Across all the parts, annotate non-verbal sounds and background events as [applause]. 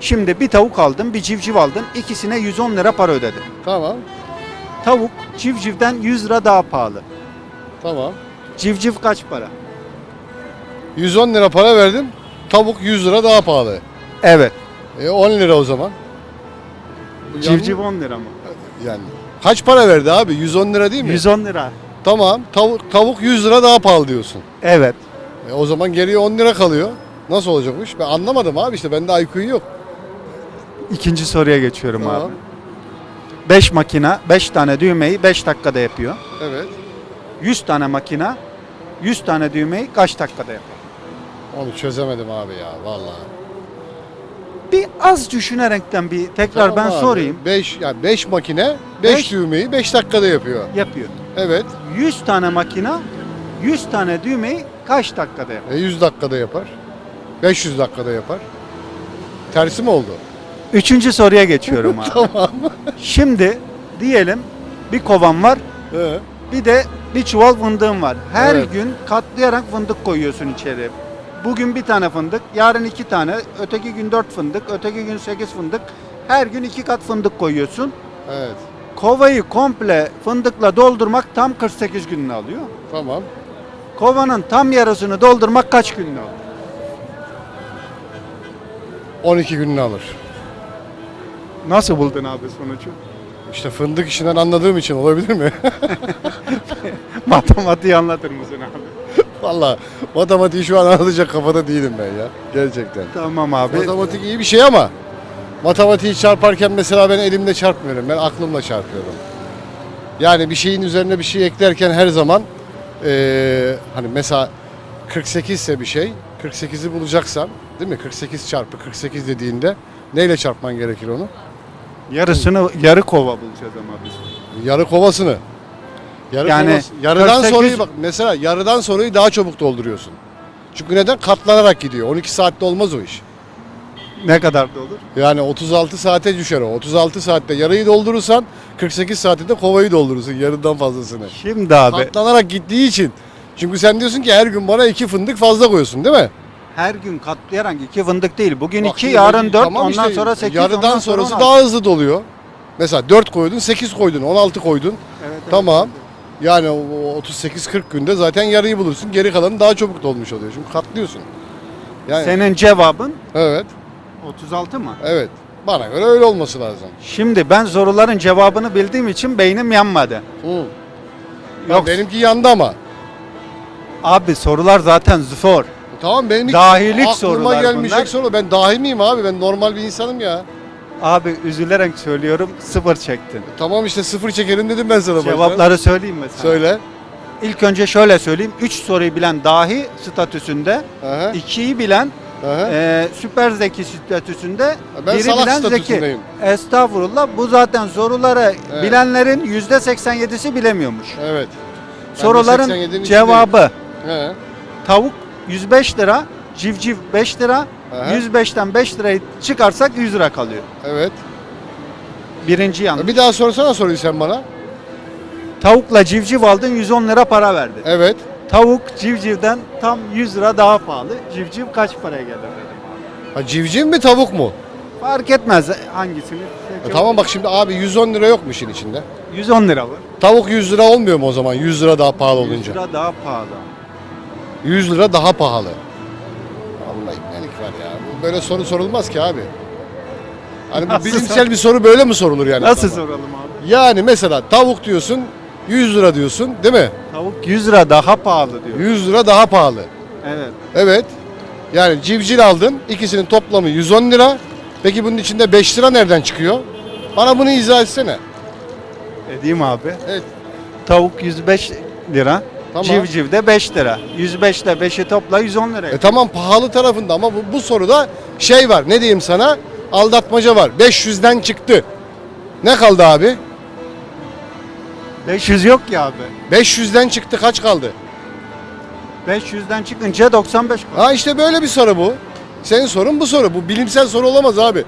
Şimdi bir tavuk aldın, bir civciv aldın. İkisine 110 lira para ödedin. Tamam. Tavuk civcivden 100 lira daha pahalı. Tamam. Civciv kaç para? 110 lira para verdim. Tavuk 100 lira daha pahalı. Evet. E 10 lira o zaman. Bu Civciv 10 lira mı? Yani kaç para verdi abi? 110 lira değil mi? 110 lira. Tamam. Tavuk tavuk 100 lira daha pahalı diyorsun. Evet. E o zaman geriye 10 lira kalıyor. Nasıl olacakmış? Ben anlamadım abi işte bende IQ yok. İkinci soruya geçiyorum Tamam. abi. 5 makina 5 tane düğmeyi 5 dakikada yapıyor. Evet. 100 tane makina 100 tane düğmeyi kaç dakikada yapıyor? Onu çözemedim abi ya vallahi. Bir az düşünerekten bir tekrar ben sorayım. 5 yani 5 makine 5 Beş- düğmeyi 5 dakikada yapıyor. Yapıyor. Evet. 100 tane makina 100 tane düğmeyi kaç dakikada yapıyor? E 100 dakikada yapar. 500 dakikada yapar. Tersi mi oldu? Üçüncü soruya geçiyorum [laughs] abi. Tamam. Şimdi diyelim bir kovan var Ee, bir de bir çuval fındığın var. Her Evet. gün katlayarak fındık koyuyorsun içeri. Bugün bir tane fındık, yarın iki tane, öteki gün dört fındık, öteki gün sekiz fındık. Her gün iki kat fındık koyuyorsun. evet. Kovayı komple fındıkla doldurmak tam 48 gününü alıyor. Tamam. Kovanın tam yarısını doldurmak kaç gününü alıyor? 12 gününü alır. Nasıl buldun abi sonucu? İşte fındık işinden anladığım için olabilir mi? [laughs] Matematiği anlatır mısın abi? Vallahi matematiği şu an anlatacak kafada değilim ben ya. Gerçekten. Tamam abi. Matematik iyi bir şey ama matematiği çarparken mesela ben elimle çarpmıyorum. Ben aklımla çarpıyorum. Yani bir şeyin üzerine bir şey eklerken her zaman eee, hani mesela 48 ise bir şey 48'i bulacaksan değil mi? 48 çarpı 48 dediğinde neyle çarpman gerekir onu? Yarısını yarı kova bulacağız ama biz. Yarı kovasını. Yarı Yani kovası- yarıdan 48 sonrayı bak mesela yarıdan sonrayı daha çabuk dolduruyorsun. Çünkü neden? Katlanarak gidiyor. 12 saatte olmaz o iş. Ne kadar da olur? Yani 36 saate düşer o. 36 saatte yarıyı doldurursan 48 saatte de kovayı doldurursun yarıdan fazlasını. Şimdi abi Katlanarak gittiği için. Çünkü sen diyorsun ki her gün bana iki fındık fazla koyuyorsun değil mi? Her gün katlayarak iki fındık değil. Bugün Bak iki, şimdi yarın dört, tamam ondan işte, sonra sekiz, Yarıdan ondan sonra sonrası 16. daha hızlı doluyor. Mesela 4 koydun, 8 koydun, 16 koydun. Evet, evet, Tamam. Yani o 38-40 günde zaten yarıyı bulursun. Geri kalanı daha çabuk dolmuş oluyor. Çünkü katlıyorsun. Yani Senin cevabın evet, 36 mı? evet. Bana göre öyle olması lazım. Şimdi ben soruların cevabını bildiğim için beynim yanmadı. Hı. Yok Benimki yandı ama. abi sorular zaten zor. Tamam benim hiç Dahilik aklıma sorular gelmeyecek bunlar. soru. Ben dahi miyim abi? Ben normal bir insanım ya. Abi üzülerek söylüyorum sıfır çektin. Tamam işte sıfır çekelim dedim ben sana başta. Cevapları söyleyeyim mi sana? Söyle. İlk önce şöyle söyleyeyim. 3 soruyu bilen dahi statüsünde, Aha, 2'yi bilen aha. e, süper zeki statüsünde, Ben biri salak bilen zeki. statüsündeyim. Estağfurullah. Bu zaten soruları Evet. bilenlerin %87'si bilemiyormuş. Evet. Ben de Soruların 87'nin cevabı He. tavuk 105 lira, civciv 5 lira, Aha. 105'ten 5 lirayı çıkarsak 100 lira kalıyor. Evet. Birinci yanlış. Bir daha sorsana soruyu sen bana. Tavukla civciv aldın 110 lira para verdin. Evet. Tavuk civcivden tam 100 lira daha pahalı. Civciv kaç paraya gelir. Ha, civciv mi tavuk mu? Fark etmez hangisini. E, tamam bak şimdi abi 110 lira yok mu işin içinde? 110 lira var. Tavuk 100 lira olmuyor mu o zaman 100 lira daha pahalı 100 olunca? lira daha pahalı. 100 lira daha pahalı. Allah iknelik var ya. Bu böyle soru sorulmaz ki abi. Hani bu Nasıl bilimsel sor- bir soru böyle mi sorulur yani? Nasıl adama? soralım abi? Yani mesela tavuk diyorsun 100 lira diyorsun değil mi? Tavuk 100 lira daha pahalı diyor. 100 lira daha pahalı. Evet. Evet. Yani civciv aldın ikisinin toplamı 110 lira. Peki bunun içinde 5 lira nereden çıkıyor? Bana bunu izah etsene. Edeyim abi. Evet. Tavuk 105 lira. Tamam. Civciv de 5 lira. 105 ile 5'i topla 110 lira. E tamam pahalı tarafında ama bu, bu soruda şey var ne diyeyim sana aldatmaca var 500'den çıktı. Ne kaldı abi? 500 yok ya abi. 500'den çıktı kaç kaldı? 500'den çıkınca 95 kaldı. Ha işte böyle bir soru bu. Senin sorun bu soru. Bu bilimsel soru olamaz abi.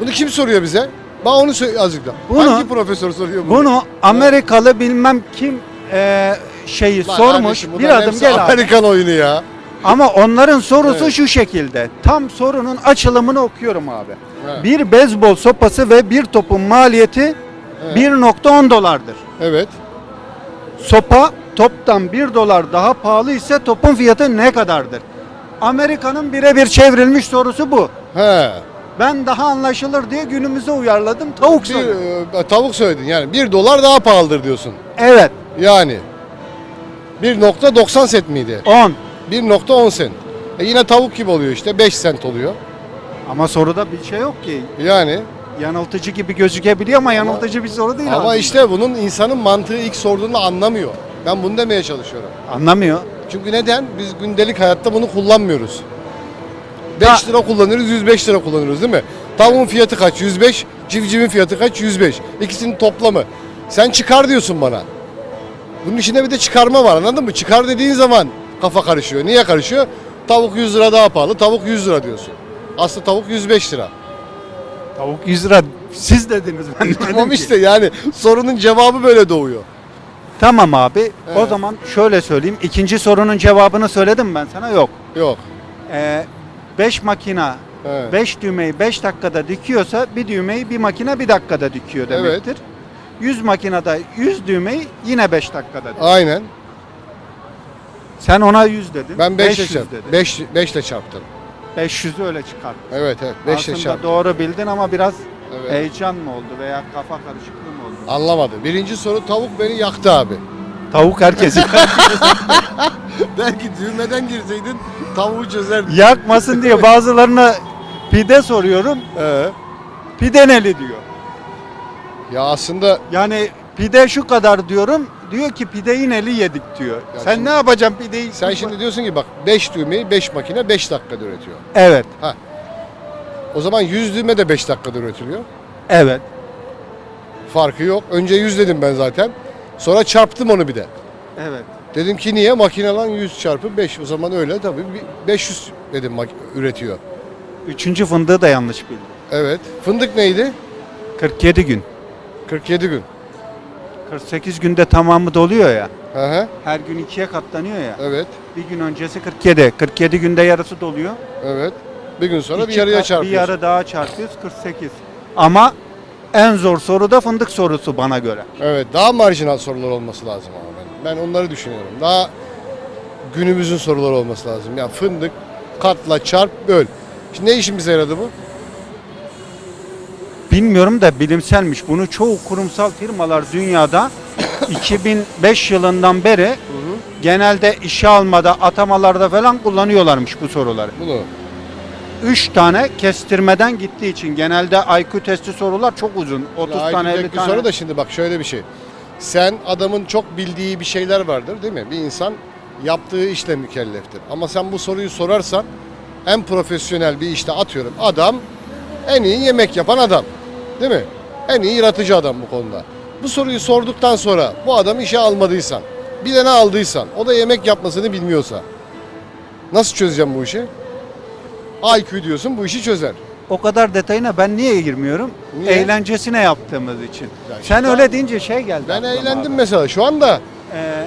Bunu kim soruyor bize? Bana onu söyle azıcık da. Bunu- Hangi profesör soruyor bunu? Bunu Amerikalı bilmem kim e, şeyi Lan sormuş. kardeşim, Bir adım hepsi gel abi. Amerikan oyunu ya. Ama onların sorusu şu şekilde. Tam sorunun açılımını okuyorum abi. Evet. Bir beyzbol sopası ve bir topun maliyeti Evet. 1.10 dolardır. Evet. Sopa toptan 1 dolar daha pahalı ise topun fiyatı ne kadardır? Amerika'nın birebir çevrilmiş sorusu bu. He. Ben daha anlaşılır diye günümüze uyarladım. Tavuk Bir, e, tavuk söyledin yani 1 dolar daha pahalıdır diyorsun. Evet. Yani 1.90 set miydi? 10. 1.10 sent. E yine tavuk gibi oluyor işte 5 sent oluyor. Ama soruda bir şey yok ki. Yani Yanıltıcı gibi gözükebiliyor ama yanıltıcı bir soru değil ama aslında. işte bunun insanın mantığı ilk sorduğunda anlamıyor. Ben bunu demeye çalışıyorum. Anlamıyor. Çünkü neden? Biz gündelik hayatta bunu kullanmıyoruz. 5 Ya- lira kullanırız, 105 lira kullanırız değil mi? Tavuğun fiyatı kaç? 105. Civcivin fiyatı kaç? 105. İkisinin toplamı. Sen çıkar diyorsun bana. Bunun içinde bir de çıkarma var anladın mı? Çıkar dediğin zaman kafa karışıyor. Niye karışıyor? Tavuk 100 lira daha pahalı, tavuk 100 lira diyorsun. Aslında tavuk 105 lira. Tavuk 100 lira siz dediniz ben [laughs] demedim Tamam ki. işte yani sorunun cevabı böyle doğuyor. Tamam abi. O Evet. zaman şöyle söyleyeyim. İkinci sorunun cevabını söyledim ben sana yok. Yok. 5 makina Evet. 5 düğmeyi 5 dakikada dikiyorsa bir düğmeyi bir makine bir dakikada dikiyor Evet. demektir. 100 makinede 100 düğmeyi yine 5 dakikada dikiyor. Aynen. Sen ona 100 dedin. Ben 5 ile 500 çarptım. dedin. 5 5 ile çarptım. 500'ü öyle çıkart. Evet evet 5 ile Aslında çarptım. doğru bildin ama biraz Evet. heyecan mı oldu veya kafa karışıklığı mı oldu? Anlamadım. Birinci soru tavuk beni yaktı abi. Tavuk herkesi [laughs] Belki düğmeden girseydin tavuğu çözerdin. yakmasın diye bazılarına pide soruyorum. Ee, Pide neli diyor. Ya aslında Yani pide şu kadar diyorum. Diyor ki pide ineli yedik diyor. Ya Sen şimdi- ne yapacaksın pideyi? sen şimdi diyorsun ki bak 5 düğmeyi 5 makine 5 dakikada üretiyor. Evet. O zaman 100 düğme de 5 dakikada üretiliyor. Evet. Farkı yok. Önce 100 dedim ben zaten. Sonra çarptım onu bir de. Evet. Dedim ki niye? Makinelan 100 çarpı 5. O zaman öyle tabii bir 500 dedim mak- üretiyor. Üçüncü fındığı da yanlış bildim. Evet. Fındık neydi? 47 gün. 47 gün. 48 günde tamamı doluyor ya. Hı hı. Her gün ikiye katlanıyor ya. Evet. Bir gün öncesi 47. 47 günde yarısı doluyor. Evet. Bir gün sonra bir İki yarıya kat- çarpıyorsun. Bir yarı daha çarpıyoruz 48. Ama en zor soru da fındık sorusu bana göre. Evet, daha marjinal sorular olması lazım ama ben. Ben onları düşünüyorum. Daha günümüzün soruları olması lazım. Ya fındık, katla, çarp, böl. Şimdi ne işimize yaradı bu? Bilmiyorum da bilimselmiş. Bunu çoğu kurumsal firmalar dünyada [coughs] 2005 yılından beri genelde işe almada, atamalarda falan kullanıyorlarmış bu soruları. Bunu. 3 tane kestirmeden gittiği için genelde IQ testi sorular çok uzun. 30 Daha tane 50 IQ'daki tane. soru da şimdi bak şöyle bir şey. Sen adamın çok bildiği bir şeyler vardır değil mi? Bir insan yaptığı işle mükelleftir. Ama sen bu soruyu sorarsan en profesyonel bir işte atıyorum. Adam en iyi yemek yapan adam. Değil mi? En iyi yaratıcı adam bu konuda. Bu soruyu sorduktan sonra bu adamı işe almadıysan, bir de ne aldıysan, o da yemek yapmasını bilmiyorsa nasıl çözeceğim bu işi? IQ diyorsun bu işi çözer. O kadar detayına ben niye girmiyorum? Niye? Eğlencesine yaptığımız için. Ya Sen öyle deyince şey geldi. Ben eğlendim abi. mesela şu anda. Ee,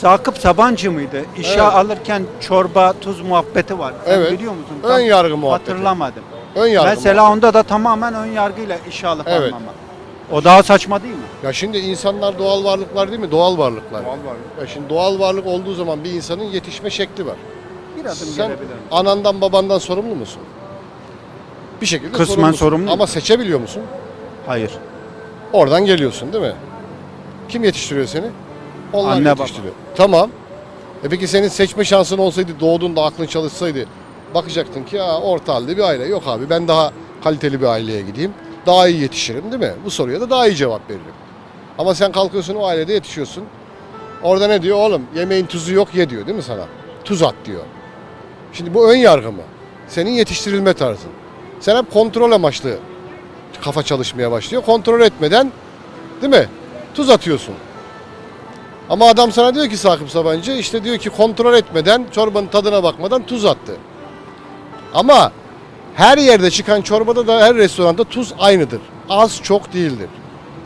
Sakıp Sabancı mıydı? İşe Evet. alırken çorba, tuz muhabbeti var. Sen Evet. biliyor musun? Ön yargı muhabbeti. Hatırlamadım. Ön yargı Mesela onda da tamamen ön yargıyla işe alıp Evet. almama. O daha saçma değil mi? Ya şimdi insanlar doğal varlıklar değil mi? Doğal varlıklar. varlık. Ya şimdi doğal varlık olduğu zaman bir insanın yetişme şekli var. Bir adım Sen gelebilirim. anandan babandan sorumlu musun? Bir şekilde Kısmen sorumlusun. sorumluyum. Ama seçebiliyor musun? Hayır. Oradan geliyorsun değil mi? Kim yetiştiriyor seni? Onlar Anne, yetiştiriyor. Tamam. E peki senin seçme şansın olsaydı doğduğunda aklın çalışsaydı bakacaktın ki ya orta halde bir aile. Yok abi ben daha kaliteli bir aileye gideyim. Daha iyi yetişirim değil mi? Bu soruya da daha iyi cevap veririm. Ama sen kalkıyorsun o ailede yetişiyorsun. Orada ne diyor oğlum yemeğin tuzu yok ye diyor değil mi sana? Tuz at diyor. Şimdi bu ön yargı mı? Senin yetiştirilme tarzın. Sen hep kontrol amaçlı kafa çalışmaya başlıyor. Kontrol etmeden değil mi? Tuz atıyorsun. Ama adam sana diyor ki Sakıp Sabancı işte diyor ki kontrol etmeden çorbanın tadına bakmadan tuz attı. Ama her yerde çıkan çorbada da her restoranda tuz aynıdır. Az çok değildir.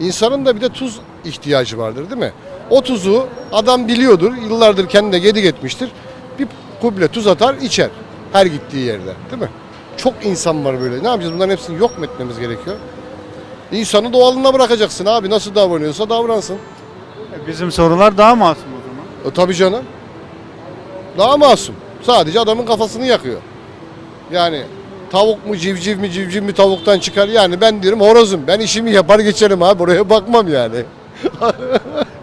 İnsanın da bir de tuz ihtiyacı vardır değil mi? O tuzu adam biliyordur, yıllardır kendine gedik etmiştir. Bir kuble tuz atar içer. Her gittiği yerde değil mi? Çok insan var böyle. Ne yapacağız? Bunların hepsini yok mu etmemiz gerekiyor? İnsanı doğalına bırakacaksın abi. Nasıl davranıyorsa davransın. E, Bizim sorular daha masum o zaman. E, tabii canım. Daha masum. Sadece adamın kafasını yakıyor. Yani tavuk mu civciv mi civciv mi tavuktan çıkar. Yani ben diyorum horozum. Ben işimi yapar geçerim abi. Oraya bakmam yani.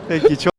Peki çok